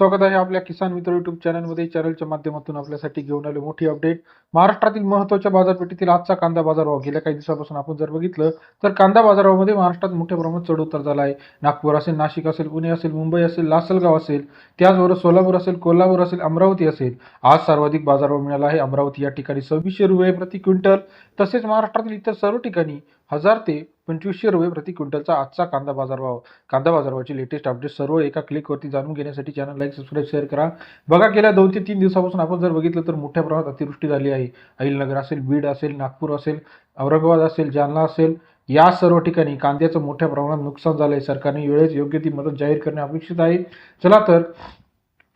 स्वागत आहे आपल्या किसान मित्र युट्यूब चॅनलमध्ये चॅनलच्या माध्यमातून आपल्यासाठी घेऊन आले मोठी अपडेट महाराष्ट्रातील महत्त्वाच्या बाजारपेठेतील आजचा कांदा बाजारभाव गेल्या काही दिवसापासून आपण जर बघितलं तर कांदा बाजारभावामध्ये महाराष्ट्रात मोठ्या प्रमाणात चढउतार झाला आहे. नागपूर असेल नाशिक असेल पुणे असेल मुंबई असेल लासलगाव असेल त्याचबरोबर सोलापूर असेल कोल्हापूर असेल अमरावती असेल. आज सर्वाधिक बाजारभाव मिळाला आहे. अमरावती या ठिकाणी सव्वीसशे रुपये प्रति क्विंटल. तसेच महाराष्ट्रातील इतर सर्व ठिकाणी हजार ते पंचवीसशे रुपये प्रति क्विंटलचा आजचा कांदा बाजारभाव कांदा बाजारभावाची लेटेस्ट अपडेट सर्व एका क्लिकवरती जाणून घेण्यासाठी चॅनल लाईक सबस्क्राईब शेअर करा. बघा गेल्या दोन ते तीन दिवसापासून आपण जर बघितलं तर मोठ्या प्रमाणात अतिवृष्टी झाली आहे. अहिलनगर असेल बीड असेल नागपूर असेल औरंगाबाद असेल जालना असेल या सर्व ठिकाणी कांद्याचं मोठ्या प्रमाणात नुकसान झालं आहे सरकारने वेळेस योग्य ती मदत जाहीर करणे अपेक्षित आहे. चला तर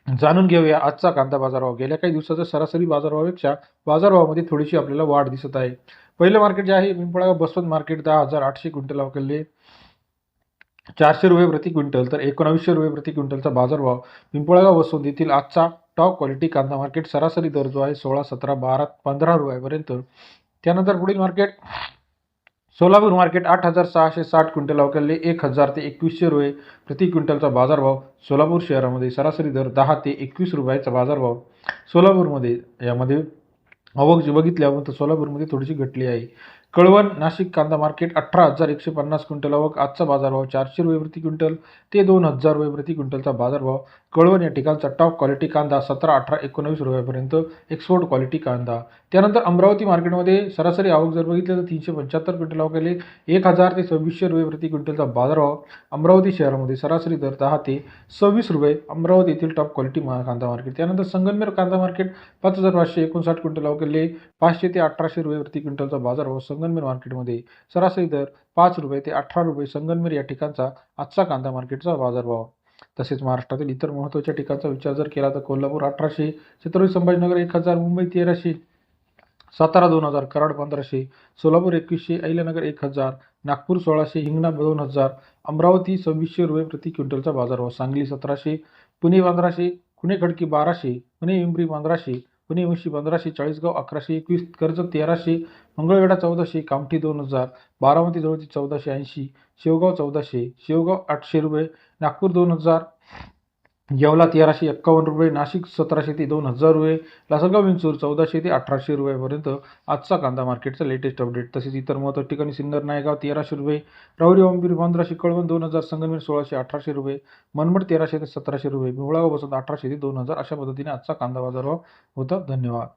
जाणून घेऊया आजचा कांदा बाजारभाव. गेल्या काही दिवसाचा सरासरी बाजारभावापेक्षा बाजारभावामध्ये थोडीशी आपल्याला वाढ दिसत आहे. पहिलं मार्केट जे आहे पिंपळागाव बसवंत मार्केट दहा हजार आठशे क्विंटल अवकलले चारशे रुपये प्रति क्विंटल तर एकोणावीसशे रुपये प्रति क्विंटलचा बाजारभाव. पिंपळागाव बसवंत येथील आजचा टॉप क्वालिटी कांदा मार्केट सरासरी दर जो आहे सोळा सतरा बारा पंधरा रुपयापर्यंत. त्यानंतर पुढील मार्केट सोलापूर मार्केट आठ हजार सहाशे साठ क्विंटल अवकलले एक हजार ते एकवीसशे रुपये प्रति क्विंटलचा बाजारभाव. सोलापूर शहरामध्ये सरासरी दर दहा ते एकवीस रुपयाचा बाजारभाव. सोलापूरमध्ये यामध्ये आवक बघितल्यावर तर सोलापूरमध्ये थोडीशी घटली आहे. कळवण नाशिक कांदा मार्केट अठरा हजार एकशे पन्नास क्विंटल आवक आजचा बाजारभाव चारशे रुपये प्रति क्विंटल ते दोन हजार रुपये प्रति क्विंटलचा बाजारभाव कळवण या ठिकाणचा टॉप क्वालिटी कांदा सतरा अठरा एकोणावीस रुपयापर्यंत एक्सपोर्ट क्वालिटी कांदा. त्यानंतर अमरावती मार्केटमध्ये सरासरी आवक जर बघितलं तर तीनशे पंच्याहत्तर क्विंटल आवक आली. एक हजार ते सव्वीसशे रुपये प्रति क्विंटलचा बाजारभाव अमरावती शहरामध्ये सरासरी दर दहा ते सव्वीस रुपये अमरावती येथील टॉप क्वालिटी कांदा मार्केट. त्यानंतर संगमनेर कांदा मार्केट पाच हजार पाचशे एकोणसाठ क्विंटल गेले पाचशे ते अठराशे रुपये प्रति क्विंटलचा बाजारभाव संगनमेर मार्केटमध्ये. सरासरी दर पाच रुपये ते अठरा रुपये संगनमेर या ठिकाणचा आजचा कांदा मार्केटचा बाजारभाव. तसेच महाराष्ट्रातील इतर महत्त्वाच्या ठिकाणचा विचार जर केला तर कोल्हापूर अठराशे छत्रपती संभाजीनगर एक हजार मुंबई तेराशे सातारा दोन हजार कराड पंधराशे सोलापूर एकवीसशे अहिल्यानगर एक हजार नागपूर सोळाशे हिंगणा दोन हजार अमरावती सव्वीसशे रुपये प्रति क्विंटलचा बाजारभाव. सांगली सतराशे पुणे पंधराशे पुणे खडकी बाराशे पुणे पिंपरी पंधराशे पुणे ऐंशी पंधराशे चाळीसगाव अकराशे एकवीस कर्जत तेराशे मंगळवेढा चौदाशे कामठी दोन हजार बारामती जवळची चौदाशे ऐंशी शेवगाव चौदाशे शेवगाव आठशे रुपये नागपूर दोन हजार येवला तेराशे एक्कावन्न रुपये नाशिक सतराशे ते दोन हजार रुपये लासलगाव विंचूर चौदाशे ते अठराशे रुपयापर्यंत आजचा कांदा मार्केटचा लेटेस्ट अपडेट तसेच इतर महत्त्वाच्या ठिकाणी सिन्नर नायगाव तेराशे रुपये राहुरी ओंबीर पंधराशे कळवण दोन हजार संगमेर सोळाशे अठराशे रुपये मनमड तेराशे ते सतराशे रुपये पिवळागाव बसत अठराशे ते दोन हजार अशा पद्धतीने आजचा कांदा बाजारभाव होता. धन्यवाद.